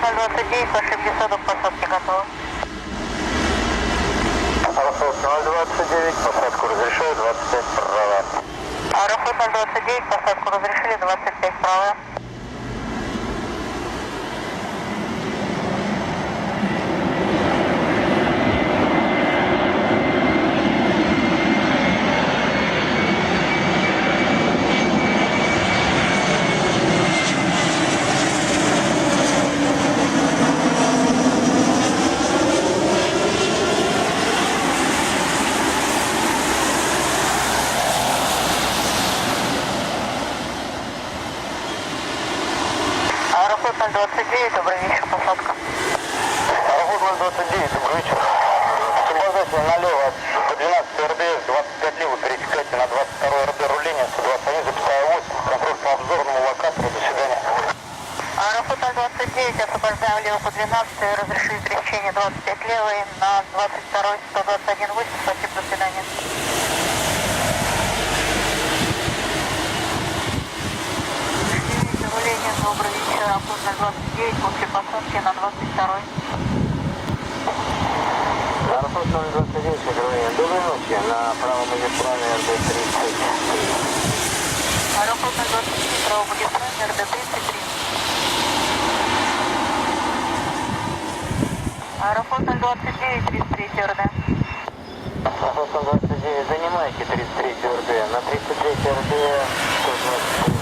029, ваши беседу к посадке готовы. Аэрофлот 029, посадку разрешаю, 25 права. Аэрофлот 029, посадку разрешили, 25 правая. Аэрофлот 029, добрый вечер, посадка. Аэрофлот 029, добрый вечер. Освобождайте налево по 12 РДС, 25 лево, пересекайте на 22 РД руление, 121, запуская 8, контроль по обзорному локатору, до свидания. Аэрофлот 029, освобождаем лево по 12, разрешили пересечение 25 левой на 22 121 8, спасибо, до свидания. Руление, добрый вечер, Аэрофлот 029, после посадки на 22 Аэрофлот 029, руление, доброй ночи, на правом магистрале РД-33. Аэрофлот 029, право магистральный, РД-33. Аэрофлот 029, 33 РД. Аэрофлот 029, занимайте 33 РД, на 33 РД 123,